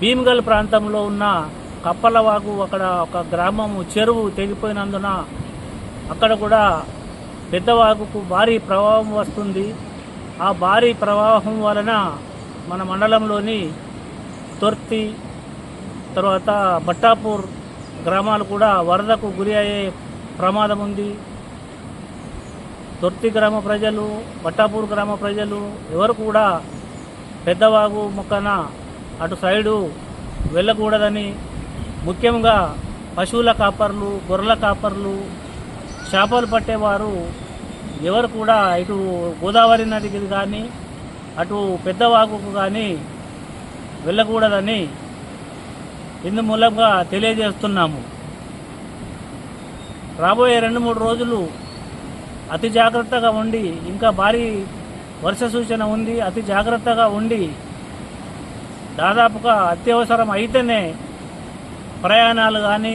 భీమగల్ ప్రాంతంలో ఉన్న కప్పలవాగు అక్కడ ఒక గ్రామము చెరువు తెగిపోయినందున అక్కడ కూడా పెద్దవాగుకు భారీ ప్రవాహం వస్తుంది. ఆ భారీ ప్రవాహం వలన మన మండలంలోని తొర్తి తర్వాత బట్టాపూర్ గ్రామాలు కూడా వరదకు గురి అయ్యే ప్రమాదం ఉంది. తొర్తి గ్రామ ప్రజలు బట్టాపూర్ గ్రామ ప్రజలు ఎవరు కూడా పెద్దవాగు మొక్కన అటు సైడు వెళ్ళకూడదని ముఖ్యంగా పశువుల కాపర్లు గొర్రెల కాపర్లు చేపలు పట్టేవారు ఎవరు కూడా ఇటు గోదావరి నదికి కానీ అటు పెద్దవాగుకు కానీ వెళ్ళకూడదని ఇందు మూలంగా తెలియజేస్తున్నాము. రాబోయే రెండు మూడు రోజులు అతి జాగ్రత్తగా ఉండి ఇంకా భారీ వర్ష సూచన ఉంది అతి జాగ్రత్తగా ఉండి దాదాపుగా అత్యవసరం అయితేనే ప్రయాణాలు కానీ